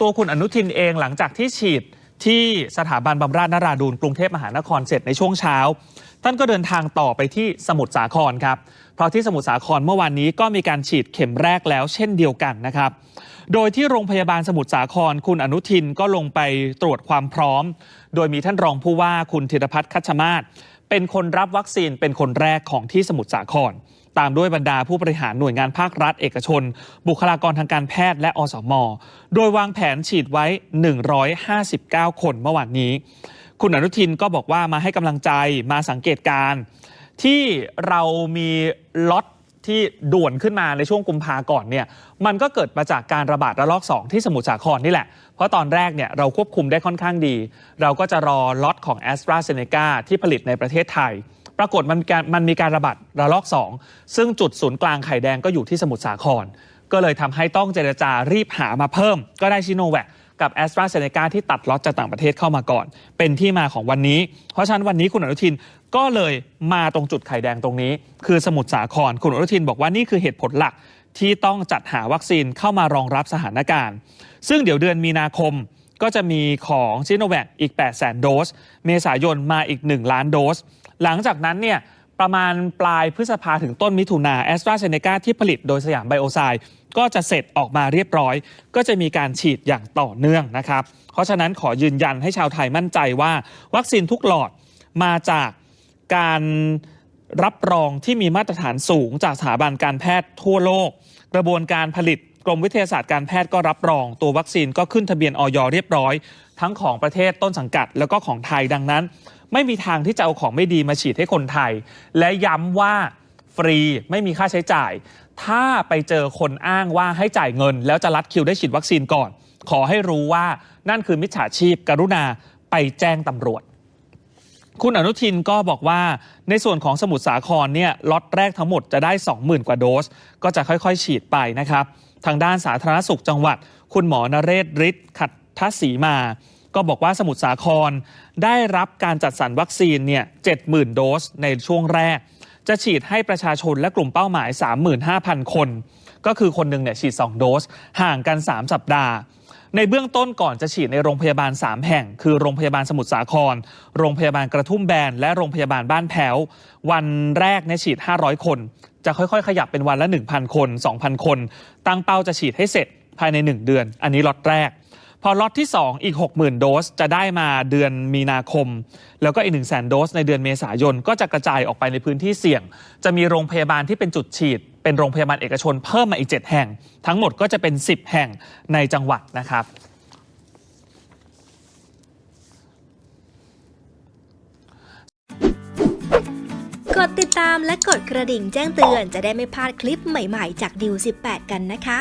ตัวคุณอนุทินเองหลังจากที่ฉีดที่สถาบันบำราศนราดูนกรุงเทพมหานครเสร็จในช่วงเช้า ท่านก็เดินทางต่อไปที่สมุทรสาครครับ เพราะที่สมุทรสาครเมื่อวานนี้ก็มีการฉีดเข็มแรกแล้วเช่นเดียวกันนะครับ โดยที่โรงพยาบาลสมุทรสาครคุณอนุทินก็ลงไปตรวจความพร้อม โดยมีท่านรองผู้ว่าคุณธีรพัฒน์คัชมาศเป็นคนรับวัคซีนเป็นคนแรกของที่สมุทรสาคร ตามด้วยบรรดาผู้บริหารหน่วยงานภาครัฐ เอกชน บุคลากรทางการแพทย์และอสม โดยวางแผนฉีดไว้ 159 คนเมื่อวานนี้ คุณอนุทินก็บอกว่ามาให้กำลังใจมาสังเกตการที่เรามีล็อตที่ด่วนขึ้นมาในช่วงกุมภาก่อนเนี่ยมันก็เกิดมาจากการระบาดระลอก 2 ที่สมุทรสาครนี่แหละ เพราะตอนแรกเนี่ยเราควบคุมได้ค่อนข้างดี เราก็จะรอล็อตของ a s t r a z เซ e c a ที่ผลิตในประเทศไทย ปรากฏมันมีการมันมีการระบาดระลอก 2 ซึ่งจุดศูนย์กลางไข่แดงก็อยู่ที่สมุทรสาคร ก็เลยทำให้ต้องเจรจารีบหามาเพิ่ม ก็ได้ชิโนแวคกับ a s t r a z เซ e c a ที่ตัดล็อตจากต่างประเทศเข้ามาก่อน เป็นที่มาของวันนี้ เพราะฉะนั้นวันนี้คุณอนุทินก็เลยมาตรงจุดไข่แดงตรงนี้ คือสมุทรสาคร คุณอนุทินบอกว่านี่คือเหตุผลหลักที่ต้องจัดหาวัคซีนเข้ามารองรับสถานการณ์ ซึ่งเดี๋ยวเดือนมีนาคมก็จะมีของซิโนแวคอีก 8 0 0 0 0 0 โดส เมษายนมาอีก 1 ล้านโดส หลังจากนั้นเนี่ยประมาณปลายพฤษภาถึงต้นมิถุนาแอสตราเซเนกาที่ผลิตโดยสยามไบโอไซด์ก็จะเสร็จออกมาเรียบร้อย ก็จะมีการฉีดอย่างต่อเนื่องนะครับ เพราะฉะนั้นขอยืนยันให้ชาวไทยมั่นใจว่า วัคซีนทุกหลอดมาจากการรับรองที่มีมาตรฐานสูงจากสถาบันการแพทย์ทั่วโลก กระบวนการผลิตกรมวิทยาศาสตร์การแพทย์ก็รับรอง ตัววัคซีนก็ขึ้นทะเบียนออยเรียบร้อย ทั้งของประเทศต้นสังกัด แล้วก็ของไทยดังนั้น ไม่มีทางที่จะเอาของไม่ดีมาฉีดให้คนไทย และย้ำว่าฟรีไม่มีค่าใช้จ่าย ถ้าไปเจอคนอ้างว่าให้จ่ายเงิน แล้วจะรัดคิวได้ฉีดวัคซีนก่อน ขอให้รู้ว่านั่นคือมิจฉาชีพ กรุณาไปแจ้งตำรวจ คุณอนุทินก็บอกว่าในส่วนของสมุทรสาครเนี่ยล็อตแรกทั้งหมดจะได้ 20,000 กว่าโดส ก็จะค่อยๆ ฉีดไปนะครับ ทางด้านสาธารณสุขจังหวัด คุณหมอนเรศฤทธิ์ขัดทศีมา ก็บอกว่าสมุทรสาครได้รับการจัดสรรวัคซีนเนี่ย70,000 โดสในช่วงแรก จะฉีดให้ประชาชนและกลุ่มเป้าหมาย 35,000 คน ก็คือคนหนึ่งเนี่ยฉีด 2 โดส ห่างกัน 3 สัปดาห์ ในเบื้องต้นก่อนจะฉีดในโรงพยาบาล 3 แห่ง คือโรงพยาบาลสมุทรสาคร โรงพยาบาลกระทุ่มแบน และโรงพยาบาลบ้านแพ้ววันแรกในยฉีด 500 คน จะค่อยๆ ขยับเป็นวันละ 1,000 คน 2,000 คน ตั้งเป้าจะฉีดให้เสร็จภายใน 1 เดือน อันนี้ล็อตแรก พอล็อตที่ 2 อีก 60,000 โดสจะได้มาเดือนมีนาคม แล้วก็อีก 1 0 0 0 0 0โดสในเดือนเมษายน ก็จะกระจายออกไปในพื้นที่เสี่ยง จะมีโรงพยาบาลที่เป็นจุดฉีด เป็นโรงพยาบาลเอกชนเพิ่มมาอีก 7 แห่ง ทั้งหมดก็จะเป็น 10 แห่งในจังหวัดนะครับกดติดตามและกดกระดิ่งแจ้งเตือนจะได้ไม่พลาดคลิปใหม่ๆ จากดิว18 กันนะคะ